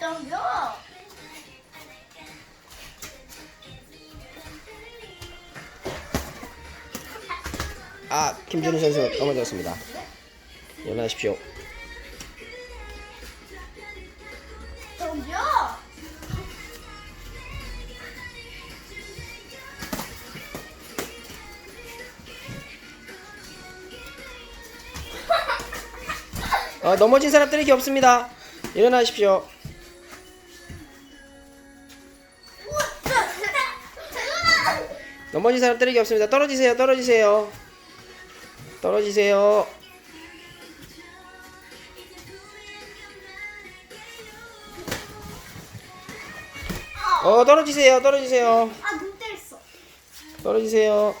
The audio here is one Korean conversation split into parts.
덤벼. 아, 김준희 선수 넘어졌습니다. 일어나십시오. 덤벼. 어, 넘어진 사람 때리기 없습니다. 일어나십시오. 넘어진 사람 때리기 없습니다. 떨어지세요. 떨어지세요. 떨어지세요. 어, 떨어지세요. 떨어지세요. 아, 눈 때렸어. 떨어지세요.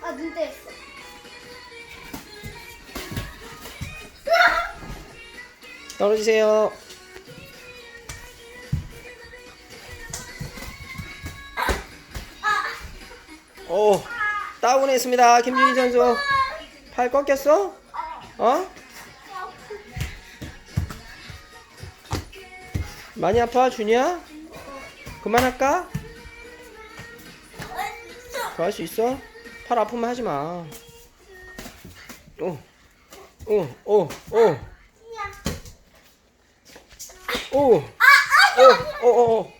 아, 눈 때렸어. 떨어지세요. 오, 다운했습니다. 김준희 선수. 팔 꺾였어? 어? 많이 아파, 준이야? 그만할까? 더 할 수 있어? 팔 아프면 하지 마. 오, 오, 오, 오. 오! 오! 오! 오! 오!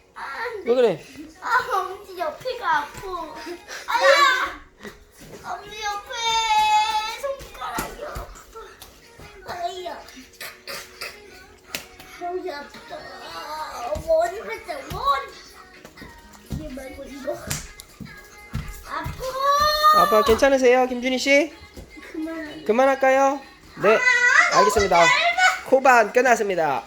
왜 그래? 아, 엄지 옆에가 아파. 아야! 엄지 옆에 손가락이 아파. 아야. 여기 아프다. 머리 살짝 머리. 이게 말고 이거. 아파. 아빠 괜찮으세요, 김준희 씨? 그만하자. 그만할까요? 네, 알겠습니다. 코반 끝났습니다.